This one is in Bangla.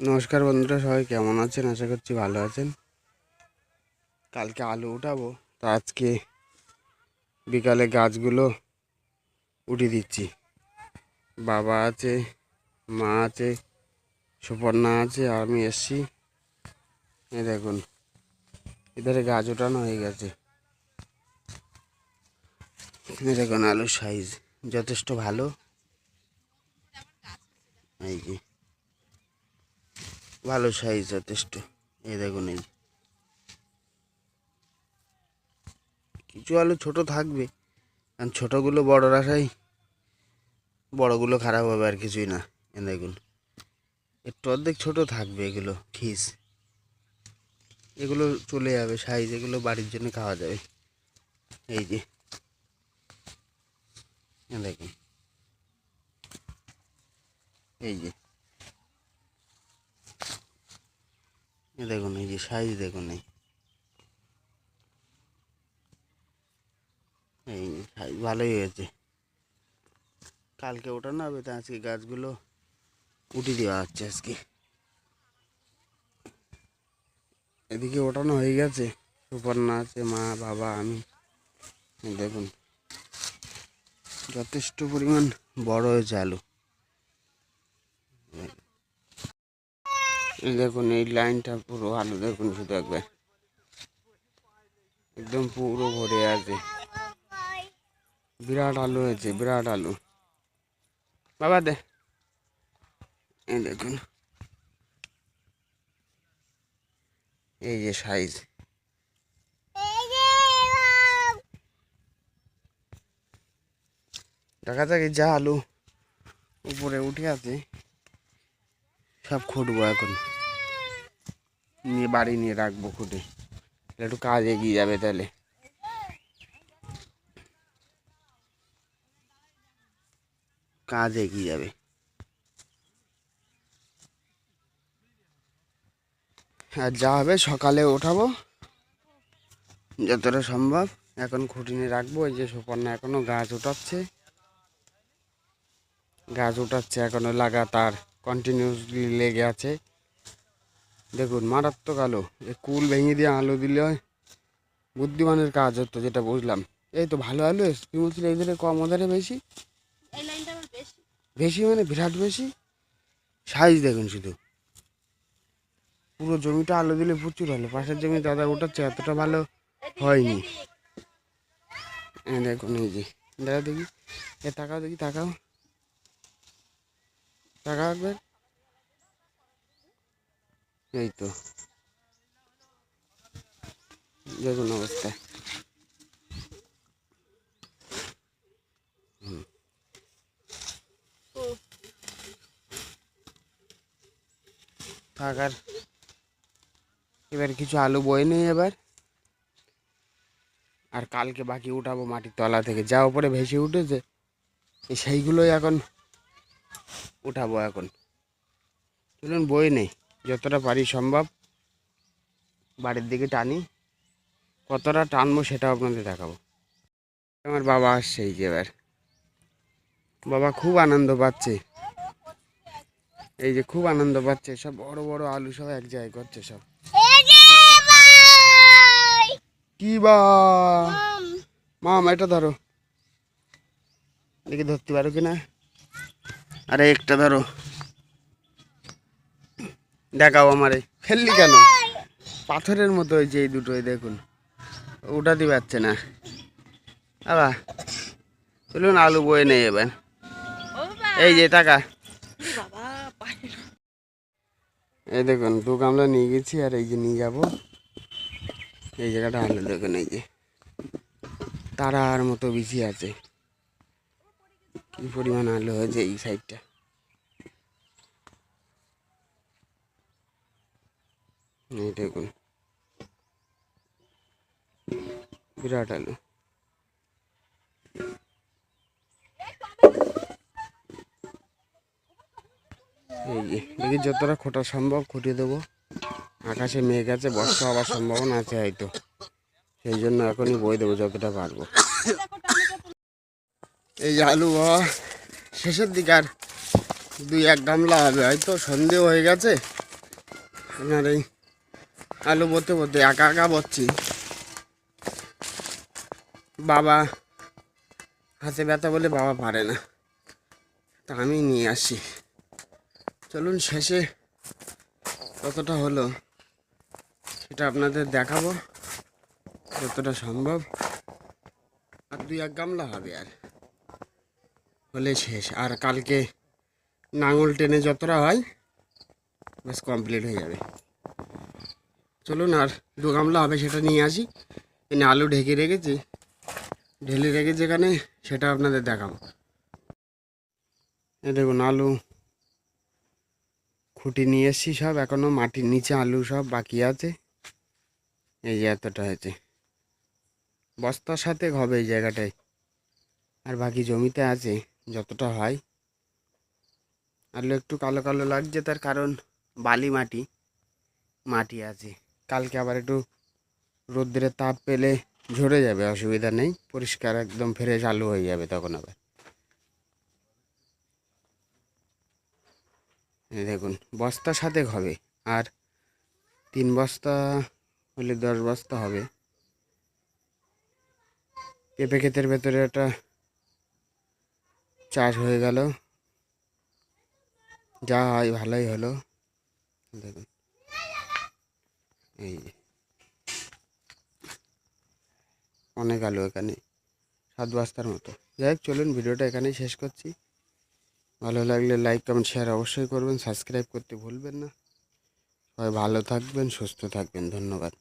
নমস্কার বন্ধুরা, সবাই কেমন আছেন? আশা করছি ভালো আছেন। কালকে আলু উঠাবো, তা আজকে বিকালে গাছগুলো উঠিয়ে দিচ্ছি। বাবা আছে, মা আছে, সুপর্ণা আছে, আর আমি এসছি। এই দেখুন, এধারে গাছ ওঠানো হয়ে গেছে। এই দেখুন আলুর সাইজ যথেষ্ট ভালো। এই যে ভালো সাইজ যথেষ্ট। এই দেখুন, এই কিছু আলু ছোট থাকবে, কারণ ছোটোগুলো বড় রাখাই বড়গুলো খারাপ হবে আর কিছুই না। এ দেখুন, একটু অর্ধেক ছোটো থাকবে এগুলো, খিস। এগুলো চলে যাবে, সাইজ এগুলো বাড়ির জন্য খাওয়া যাবে। এই যে দেখুন, এই যে। দেখুন, এই যে সাইজ দেখুন, এই। সাইজ ভালোই হয়েছে। কালকে ওঠানো হবে, তা আজকে গাছগুলো উঠে দেওয়া হচ্ছে আজকে। এদিকে ওঠানো হয়ে গেছে, সুপর্ণা আছে, মা, বাবা, আমি। দেখুন, যথেষ্ট পরিমাণ বড় হয়েছে আলু। দেখুন, এই লাইনটা পুরো আলু দেখুন শুধু একবার। একদম পুরো ভরে আছে। বিরাট আলু হয়েছে, বিরাট আলু। বাবা দে। এই দেখুন। এই যে সাইজ দেখা যাক যা আলু উপরে উঠে আছে। সব খুঁটবো এখন। নিয়ে বাড়ি নিয়ে রাখব খুঁটে। একটু কাজ এগিয়ে যাবে তাহলে। কাজ এগিয়ে যাবে। আর যা হবে সকালে ওঠাবো। যতটা সম্ভব। এখন খুঁটি নিয়ে রাখব, এই যে সুপর্ণা এখনও গাছ উঠাচ্ছে। গাছ উঠাচ্ছে এখনও লাগাতার। কন্টিনিউসলি লেগে আছে। দেখুন মারাত্মক আলো। এই কুল ভেঙে দিয়ে আলো দিলে বুদ্ধিমানের কাজ হতো যেটা বুঝলাম। এই তো ভালো আলো বিমুছিল এই ধারে কম ওধারে বেশি? বেশি। মানে বিরাট বেশি? সাইজ দেখুন শুধু। পুরো জমিটা আলো দিলে প্রচুর হলো পাশের জমি দাদা উঠাচ্ছে এতটা ভালো হয়নি। দেখুন এই যে। দাদা দেখি এ তাকাও দেখি তাকাও। তাকাও একবার এই তো। দেখুন অবস্থা। থাকার এবার কিছু আলু বয়ে নেই এবার। আর কালকে বাকি উঠাবো মাটির তলা থেকে। যা উপরে ভেসে উঠেছে সেইগুলোই এখন উঠাবো এখন। চলুন বই নেই। যতটা পারি সম্ভব বাড়ির দিকে টানি। কতটা টানবো সেটা আপনাদের দেখাবো। আমার বাবা আসছে এই যে এবার। বাবা খুব আনন্দ পাচ্ছে। এই যে খুব আনন্দ পাচ্ছে। সব বড় বড় আলু সব এক জায়গায় করছে সব। কি বা? মাম। এটা ধরো। দেখি ধরতে পারো কিনা আরে একটা ধরো। দেখাও আমারে। ফেললি কেন? পাথরের মতো ওই যে এই দুটোই দেখুন। উঠাতে পারছে না আবা চলুন আলু বয়ে নেই এবার। এই যে টাকা। বাবা এই দেখুন দু গামলা নিয়ে গেছি আর এই যে নিয়ে যাব। এই জায়গাটা আলু দেখুন এই যে। তারার মতো বিছি আছে। কি পরিমাণ আলু হয়েছে এই সাইডটা এই দেখুন। বিরাট আলু। এই যে দেখি যতটা খোটা সম্ভব খুঁটিয়ে দেবো। আকাশে মেঘ আছে বর্ষা হওয়ার সম্ভাবনা আছে হয়তো। সেই জন্য এখনই বই দেবো যতটা পারব। এই আলু বাবা শেষের দিকে আর দুই এক গামলা হবে হয়তো সন্ধেও হয়ে গেছে। আপনার এই আলু বলতে বলতে একা একা বচ্ছি বাবা হাতে ব্যথা বলে বাবা পারে না। তা আমি নিয়ে আসি। চলুন শেষে কতটা হলো সেটা আপনাদের দেখাবো, যতটা সম্ভব। আর দুই এক গামলা হবে আর। হলে শেষ। আর কালকে নাঙল টেনে যতটা হয় ব্যাস কমপ্লিট হয়ে যাবে। চলুন আর দু গামলা হবে সেটা নিয়ে আসি। এনে আলু ঢেকে রেখেছি। ঢেলে রেখে যেখানে সেটা আপনাদের দেখাবো। এই দেখুন, আলু খুঁটি নিয়ে এসছি সব। এখনও মাটির নিচে আলু সব বাকি আছে। এই যে এতটা হয়েছে। বস্তার সাথে হবে এই জায়গাটায়। আর বাকি জমিতে আছে। যতটা হয়। আলু একটু কালো কালো লাগছে তার কারণ বালি মাটি মাটি আছে। কালকে আবার একটু রোদ্রের তাপ পেলে ঝরে যাবে, অসুবিধা নেই, পরিষ্কার একদম ফ্রেশ আলু হয়ে যাবে তখন আবার। দেখুন, বস্তা সাথে হবে, আর তিন বস্তা হলে দশ বস্তা হবে। পেঁপে ক্ষেতের ভেতরে একটা চাষ হয়ে গেল। যা হয় ভালোই হলো। দেখুন। এই অনেক আলু এখানে। সাত বস্তার মতো। যাই হোক, চলুন ভিডিওটা এখানেই শেষ করছি। ভালো লাগলে লাইক কমেন্ট শেয়ার অবশ্যই করবেন। সাবস্ক্রাইব করতে ভুলবেন না। সবাই ভালো থাকবেন, সুস্থ থাকবেন। ধন্যবাদ।